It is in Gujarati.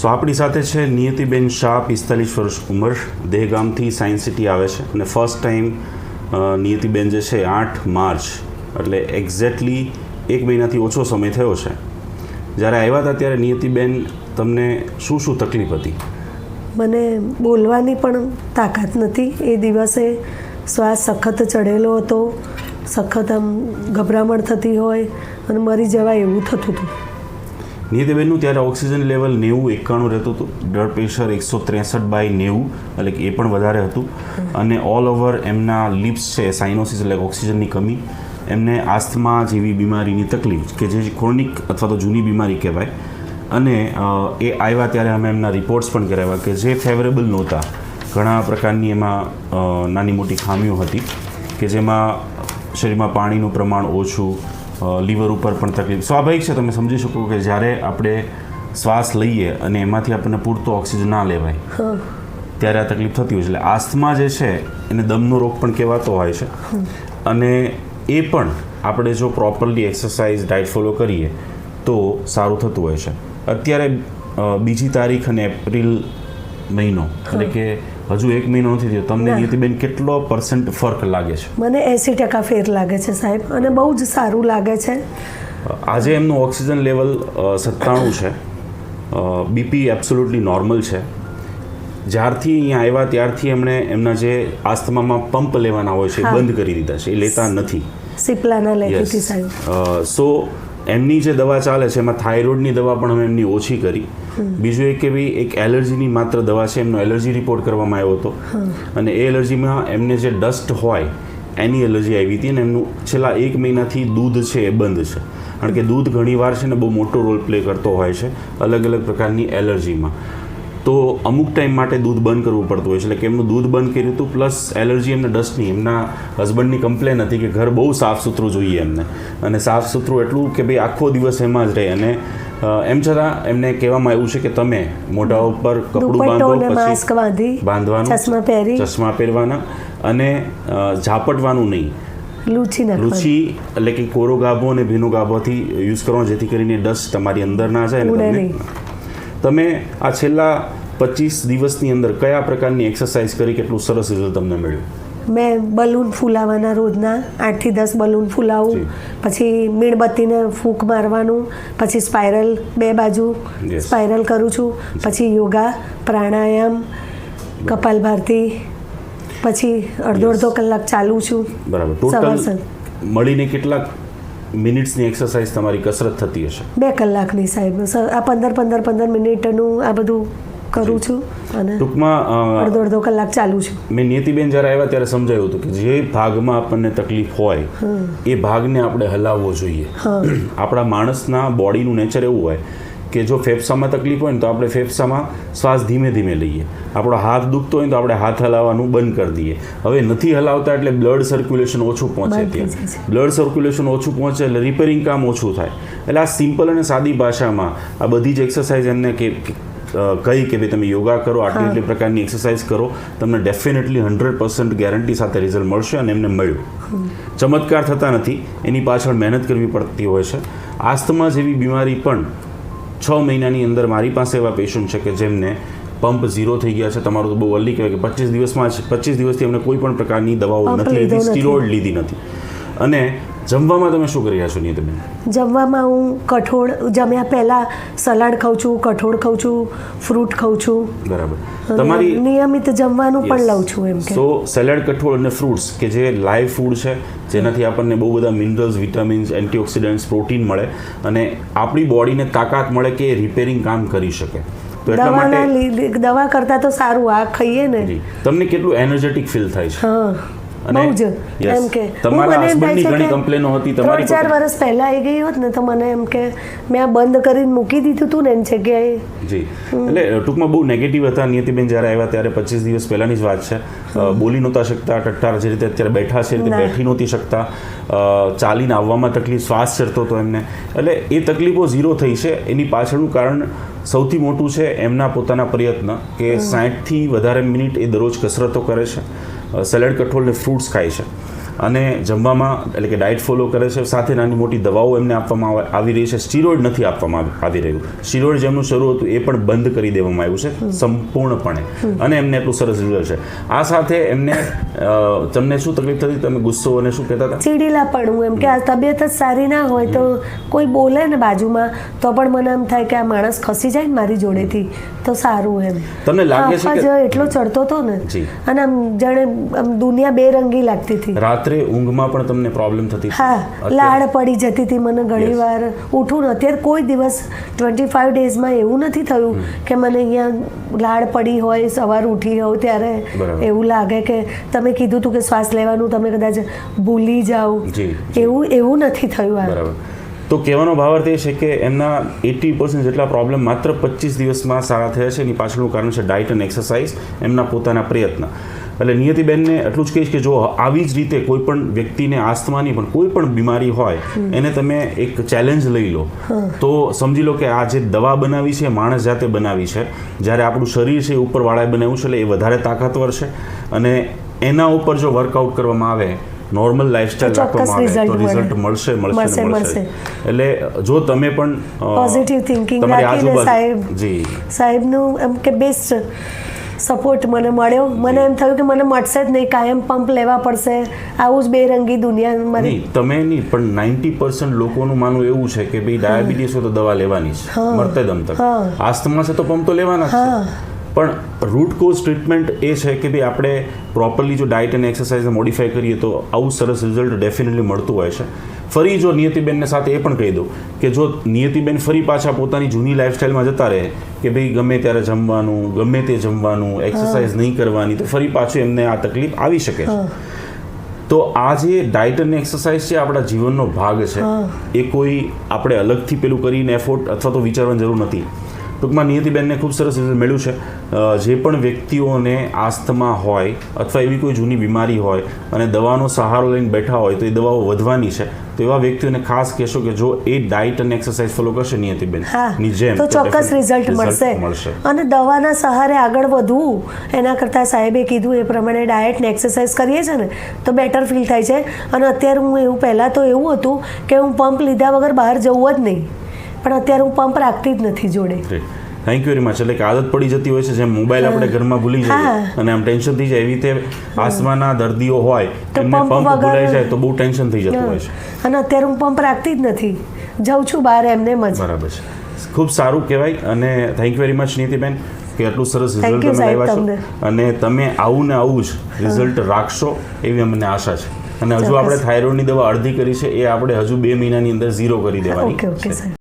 સો આપણી સાથે છે નિયતિબેન શાહ, પિસ્તાલીસ વર્ષ ઉંમર. દેહગામથી સાયન્સ સિટી આવે છે અને ફર્સ્ટ ટાઈમ નિયતિબેન જે છે આઠ માર્ચ, એટલે એક્ઝેક્ટલી એક મહિનાથી ઓછો સમય થયો છે. જ્યારે આવ્યા હતા ત્યારે નિયતિબેન તમને શું શું તકલીફ હતી? મને બોલવાની પણ તાકાત નથી. એ દિવસે શ્વાસ સખત ચડેલો હતો. સખત આમ ગભરામણ થતી હોય અને મરી જવાય એવું થતું હતું. નિયતિબેનનું ત્યારે ઓક્સિજન લેવલ નેવું એકાણું રહેતું હતું. બ્લડ પ્રેશર એકસો ત્રેસઠ બાય નેવું, એટલે એ પણ વધારે હતું. અને ઓલ ઓવર એમના લિપ્સ છે સાઇનોસિસ એટલે ઓક્સિજનની કમી. એમને આસ્થમા જેવી બીમારીની તકલીફ, કે જે ક્રોનિક અથવા તો જૂની બીમારી કહેવાય. અને એ આવ્યા ત્યારે અમે એમના રિપોર્ટ્સ પણ કરાવ્યા કે જે ફેવરેબલ નહોતા. ઘણા પ્રકારની એમાં નાની મોટી ખામીઓ હતી, કે જેમાં શરીરમાં પાણીનું પ્રમાણ ઓછું લીવર ઉપર પણ તકલીફ. સ્વાભાવિક છે તમે સમજી શકો કે જ્યારે આપણે શ્વાસ લઈએ અને એમાંથી આપણને પૂરતો ઓક્સિજન ના લેવાય ત્યારે આ તકલીફ થતી હોય છે. એટલે આસ્થમા જે છે એને દમનો રોગ પણ કહેવાતો હોય છે. અને એ પણ આપણે જો પ્રોપરલી એક્સરસાઇઝ ડાયટ ફોલો કરીએ તો સારું થતું હોય છે. અત્યારે બીજી તારીખ અને એપ્રિલ મહિનો એટલે કે હજુ એક મહિનો નથી થયો. તમને. નીતિબેન કેટલો પર્સન્ટ ફર્ક લાગે છે? મને એંસી ટકા ફેર લાગે છે સાહેબ અને બહુ જ સારું લાગે છે. આજે એમનું ઓક્સિજન લેવલ સત્તાણું છે. બીપી એબ્સોલ્યુટલી નોર્મલ છે. જ્યારથી અહીંયા આવ્યા ત્યારથી એમણે એમના જે આસ્થમામાં પંપ લેવાના હોય છે એ બંધ કરી દીધા છે. એ લેતા નથી. સિપ્લાના લેતી સાહેબ. સો એમની જે દવા ચાલે છે એમાં થાઇરોઇડની દવા પણ અમે એમની ઓછી કરી. બીજું એક એવી એક એલર્જીની માત્ર દવા છે એમનો એલર્જી રિપોર્ટ કરવામાં આવ્યો હતો. અને એ એલર્જીમાં એમને જે ડસ્ટ હોય એની એલર્જી આવી હતી અને એમનું છેલ્લા એક મહિનાથી દૂધ છે એ બંધ છે. કારણ કે દૂધ ઘણીવાર છે ને બહુ મોટો રોલ પ્લે કરતો હોય છે અલગ અલગ પ્રકારની એલર્જીમાં. તો અમુક ટાઈમ માટે દૂધ બંધ કરવું પડતું હોય છે. એટલે કે એમનું દૂધ બંધ કર્યું હતું પ્લસ એલર્જી એમને ડસ્ટની એમના હસબન્ડની કમ્પ્લેન હતી કે ઘર બહુ સાફ સુથરું જોઈએ એમને. અને સાફ સુથરું એટલું કે ભાઈ આખો દિવસ એમાં જ રહે. અને એમ છતાં એમને કહેવામાં આવ્યું છે કે તમે મોઢા ઉપર કપડું બાંધો માસ્ક પછી બાંધી બાંધવાનું ચશ્મા પહેરી. ચશ્મા પહેરવાના અને ઝાપટવાનું નહીં. લૂછી નાખવાની. એટલે કે કોરો ગાભો અને ભીનો ગાભોથી યુઝ કરવાનો જેથી કરીને ડસ્ટ તમારી અંદર ના જાય તમે આ છેલ્લા પચીસ દિવસની અંદર કયા પ્રકારની એક્સરસાઇઝ કરી કેટલું સરસ રિઝલ્ટ તમને મળ્યું? મેં બલૂન ફૂલાવાના રોજના આઠથી દસ બલૂન ફૂલાવું પછી મીણબત્તીને ફૂંક મારવાનું પછી સ્પાઇરલ બે બાજુ. સ્પાઇરલ કરું છું પછી યોગા પ્રાણાયામ કપાલભારતી પછી અડધો અડધો કલાક ચાલું છું. બરાબર. ટોટલ મળીને કેટલાક મિનિટ્સની એક્સરસાઇઝ તમારી કસરત થતી હશે? બે કલાકની સાહેબ. આ પંદર પંદર પંદર મિનિટનું આ બધું કરું છું અને ટૂંકમાં અડધો અડધો કલાક ચાલુ છું. મેં નિયતિબેન જ્યારે આવ્યા ત્યારે સમજાયું હતું કે જે ભાગમાં આપણને તકલીફ હોય એ ભાગને આપણે હલાવવો જોઈએ. આપણા માણસના બોડીનું નેચર એવું હોય કે જો ફેફસામાં તકલીફ હોય ને તો આપણે ફેફસામાં શ્વાસ ધીમે ધીમે લઈએ. આપણો હાથ દુખતો હોય તો આપણે હાથ હલાવવાનું બંધ કરી દઈએ. હવે નથી હલાવતા એટલે બ્લડ સર્ક્યુલેશન ઓછું પહોંચે ત્યાં. બ્લડ સર્ક્યુલેશન ઓછું પહોંચે એટલે રિપેરિંગ કામ ઓછું થાય. એટલે આ સિમ્પલ અને સાદી ભાષામાં આ બધી જ એક્સરસાઇઝ એમને કે કહી કે ભાઈ તમે યોગા કરો આટલી આટલી પ્રકારની એક્સરસાઇઝ કરો તમને ડેફિનેટલી હંડ્રેડ પર્સન્ટ ગેરંટી સાથે રિઝલ્ટ મળશે અને એમને મળ્યું. ચમત્કાર થતા નથી એની પાછળ મહેનત કરવી પડતી હોય છે. આસ્થમા જેવી બીમારી પણ છ મહિનાની અંદર મારી પાસે એવા પેશન્ટ છે કે જેમને પંપ ઝીરો થઈ ગયા છે. તમારું તો બહુ અલ્લી કહેવાય કે પચીસ દિવસમાં જ પચીસ દિવસથી અમને કોઈ પણ પ્રકારની દવાઓ નથી લીધી. સ્ટીરોઇડ લીધી નથી. અને જમવામાં તમે શું કરી રહ્યા છો નીતબેન જમવામાં હું કઠોળ જમ્યા પહેલાં સલાડ ખાઉં છું કઠોળ ખાઉં છું ફ્રૂટ ખાઉં છું. બરાબર. તમારી નિયમિત જમવાનું પણ લઉં છું એમ કે. સો સલાડ કઠોળ અને ફ્રૂટ્સ કે જે લાઈવ ફૂડ છે જેનાથી આપણને બહુ બધા મિનરલ્સ વિટામિન્સ એન્ટીઓક્સિડન્ટ્સ પ્રોટીન મળે અને આપણી બોડીને તાકાત મળે કે રિપેરિંગ કામ કરી શકે. તો દવાના દવા કરતાં તો સારું આ ખાઈએ ને. તમને કેટલું એનર્જેટિક ફીલ થાય છે? હા. અને બહુ જ એમ કે. તમારા હું મને એમ થાય husbandની છે ઘણી કમ્પ્લેનો હતી, તમારી ચાર વર્ષ પહેલા આવી ગઈ હોત ને તો મને એમ કે મેં આ બંધ કરીને મૂકી દીધું હતું ને એની જગ્યાએ. જી. એટલે ટૂંકમાં બહુ નેગેટિવ હતા નિયતિબેન જ્યારે આવ્યા ત્યારે પચીસ દિવસ પહેલાંની જ વાત છે. બોલી નહોતા શકતા ટટ્ટાર જે રીતે અત્યારે બેઠા છે રીતે બેઠી નહોતી શકતા. ચાલીને આવવામાં તકલીફ શ્વાસ ચડતો હતો એમને. એટલે એ તકલીફો ઝીરો થઈ છે. એની પાછળનું કારણ સૌથી મોટું છે એમના પોતાના પ્રયત્ન કે સાઠથી વધારે મિનિટ એ દરરોજ કસરતો કરે છે. સેલેડ કઠોળ ને ફ્રૂટ્સ ખાય છે. અને જમવામાં એટલે કે ડાયટ ફોલો કરે છે સાથે નાની મોટી દવાઓ એમને આપવામાં આવે- રહી છે. સ્ટીરોઇડ નથી આપવામાં આવી- રહ્યું. સ્ટીરોઇડ જેમનું શરૂ હતું એ પણ બંધ કરી દેવામાં આવ્યું છે સંપૂર્ણપણે. અને એમને એટલું સરસ રિઝલ્ટ છે. આ સાથે એમને તમને શું તકલીફ થતી? તમે ગુસ્સો અને શું કહેતા હતા? ચીડીલાપણું એમ કે આ તબિયત જ સારી ના હોય તો કોઈ બોલે ને બાજુમાં તો પણ મને એમ થાય કે આ માણસ ખસી જાય ને મારી જોડેથી તો સારું એમ. તમને લાગે છે કે- એટલો ચડતો હતો ને અને આમ જાણે આમ દુનિયા બેરંગી લાગતી હતી. રાત્રે ઊંઘમાં પણ તમને પ્રોબ્લેમ થતી હા લાડ પડી જતી હતી મને ઘણી Yes. વાર ઉઠું ને અત્યારે કોઈ દિવસ ટ્વેન્ટી ફાઈવ ડેઝમાં એવું નથી થયું કે મને અહીંયા લાડ પડી હોય સવાર ઉઠી હોઉં ત્યારે એવું લાગે કે તમે કીધું હતું કે શ્વાસ લેવાનું તમે કદાચ ભૂલી જાઓ. એવું એવું નથી થયું આ. બરાબર. તો કહેવાનો ભાવાર્થ એ છે કે એમના એટી પર્સન્ટ જેટલા પ્રોબ્લેમ માત્ર પચીસ દિવસમાં સારા થયા છે. એની પાછળનું કારણ છે ડાયટ અને એક્સરસાઇઝ એમના પોતાના પ્રયત્ન. એટલે નિયતિબેનને એટલું જ કહીશ કે જો આવી જ રીતે કોઈ પણ વ્યક્તિને આસ્થમાની પણ કોઈ પણ બીમારી હોય એને તમે એક ચેલેન્જ લઈ લો તો સમજી લો કે આ જે દવા બનાવી છે માણસ જાતે બનાવી છે જ્યારે આપણું શરીર છે એ ઉપરવાળાએ બનાવ્યું છે એટલે એ વધારે તાકાતવર છે અને એના ઉપર જો વર્કઆઉટ કરવામાં આવે નોર્મલ લાઈફસ્ટાઈલ રાખવામાં આવે તો રિઝલ્ટ મળશે મળશે મળશે. એટલે જો તમે પણ પોઝિટિવ થિંકિંગ તમારી આજુબાજુ- સાહેબ. જી સાહેબનું એમ કે બેસ્ટ સપોર્ટ મને મળ્યો. મને એમ થયું કે મને મળશે જ નહીં કાયમ પંપ લેવા પડશે. આવું જ બેરંગી દુનિયા મારી તમે નહીં પણ નાઇન્ટી પર્સન્ટ લોકોનું માનવું એવું છે કે ભાઈ ડાયાબિટીસ હોય તો દવા લેવાની છે. મરતે દમ તક. આસ્થમા છે તો પંપ તો લેવાના છે. પણ રૂટ કોઝ ટ્રીટમેન્ટ એ છે કે ભાઈ આપણે પ્રોપરલી જો ડાયટ અને એક્સરસાઇઝને મોડિફાય કરીએ તો આવું સરસ રિઝલ્ટ ડેફિનેટલી મળતું હોય છે. ફરી જો નિયતિબેનને સાથે એ પણ કહી દઉં કે જો નિયતિબેન ફરી પાછા પોતાની જૂની લાઈફસ્ટાઈલમાં જતા રહે કે ભાઈ ગમે ત્યારે જમવાનું ગમે તે જમવાનું એક્સરસાઇઝ નહીં કરવાની તો ફરી પાછું એમને આ તકલીફ આવી શકે છે. તો આ જે ડાયટ અને એક્સરસાઇઝ છે આપણા જીવનનો ભાગ છે એ કોઈ આપણે અલગથી પેલું કરીને એફોર્ટ અથવા તો વિચારવાની જરૂર નથી. ટૂંકમાં નિયતિબેનને ખૂબ સરસ રિઝલ્ટ મળ્યું છે. જે પણ વ્યક્તિઓને આસ્થમા હોય અથવા એવી કોઈ જૂની બીમારી હોય અને દવાનો સહારો લઈને બેઠા હોય તો એ દવાઓ વધવાની છે તો એવા વ્યક્તિઓને ખાસ કહેશો કે જો એ ડાયટ અને એક્સરસાઇઝ ફોલો કરશે નિયતિબેનની જેમ તો ચોક્કસ રિઝલ્ટ મળશે. અને દવાના સહારે આગળ વધવું એના કરતાં સાહેબે કીધું એ પ્રમાણે ડાયટ ને એક્સરસાઇઝ કરીએ છીએ ને તો બેટર ફીલ થાય છે. અને અત્યારે હું એવું પહેલાં તો એવું હતું કે હું પંપ લીધા વગર બહાર જવું જ નહીં. પણ અત્યારે હું પંપ રાખતી જ નથી જોડે. થેન્ક યુ વેરી મચ એટલે કે આદત પડી જતી હોય છે જેમ મોબાઈલ આપણે ઘરમાં ભૂલી જઈએ અને આમ ટેન્શન થઈ જાય. એવી રીતે આસમાના દર્દીઓ હોય એમને પંપ ભૂલાઈ જાય તો બહુ ટેન્શન થઈ જતું હોય છે. અને અત્યારે હું પંપ રાખતી જ નથી. જાઉં છું બહાર એમને મજ બરાબર છે. ખૂબ સારું કહેવાય અને thank you very much Nitiben કે આટલું સરસ રિઝલ્ટ તમે લાવ્યા છો. અને તમે આવું ને આવું જ રિઝલ્ટ રાખશો એવી અમને આશા છે. અને હજુ આપણે થાઇરોઇડની દવા અડધી કરી છે એ આપણે હજુ બે મહિનાની અંદર ઝીરો કરી દેવાની